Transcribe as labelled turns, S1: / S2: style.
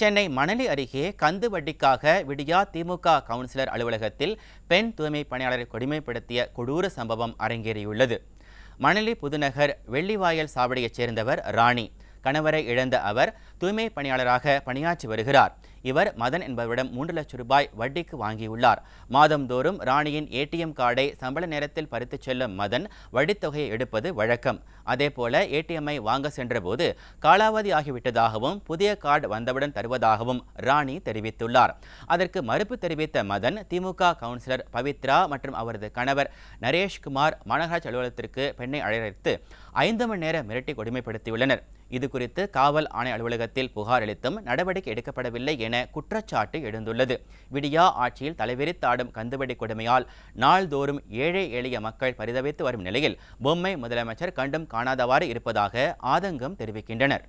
S1: சென்னை மணலி அருகே கந்து வட்டிக்காக விடியா திமுக கவுன்சிலர் அலுவலகத்தில் பெண் தூய்மை பணியாளரை கொடுமைப்படுத்திய கொடூர சம்பவம் அரங்கேறியுள்ளது. மணலி புதுநகர் வெள்ளிவாயல் சாவடியைச் சேர்ந்தவர் ராணி. கணவரை இழந்த அவர் தூய்மை பணியாளராக பணியாற்றி வருகிறார். இவர் மதன் என்பவரிடம் மூன்று லட்சம் ரூபாய் வட்டிக்கு வாங்கியுள்ளார். மாதந்தோறும் ராணியின் ஏடிஎம் கார்டை சம்பள நேரத்தில் பறித்துச் செல்லும் மதன் வட்டித்தொகையை எடுப்பது வழக்கம். அதேபோல ஏடிஎம்மை வாங்க சென்றபோது காலாவதி ஆகிவிட்டதாகவும் புதிய கார்டு வந்தவுடன் தருவதாகவும் ராணி தெரிவித்துள்ளார். அதற்கு மறுப்பு தெரிவித்த மதன் திமுக கவுன்சிலர் பவித்ரா மற்றும் அவரது கணவர் நரேஷ்குமார் மாநகராட்சி அலுவலகத்திற்கு பெண்ணை அழைத்து ஐந்து மணி நேர மிரட்டி கொடுமைப்படுத்தியுள்ளனர். இது குறித்து காவல் ஆணைய அலுவலகத்தில் புகார் அளித்தும் நடவடிக்கை எடுக்கப்படவில்லை என குற்றச்சாட்டு எழுந்துள்ளது. விடியா ஆட்சியில் தலைவிரித்தாடும் கந்துவடி கொடுமையால் நாள்தோறும் ஏழை எளிய மக்கள் பரிதவித்து வரும் நிலையில் பொம்மை முதலமைச்சர் கண்டும் காணாதவாறு இருப்பதாக ஆதங்கம் தெரிவிக்கின்றனர்.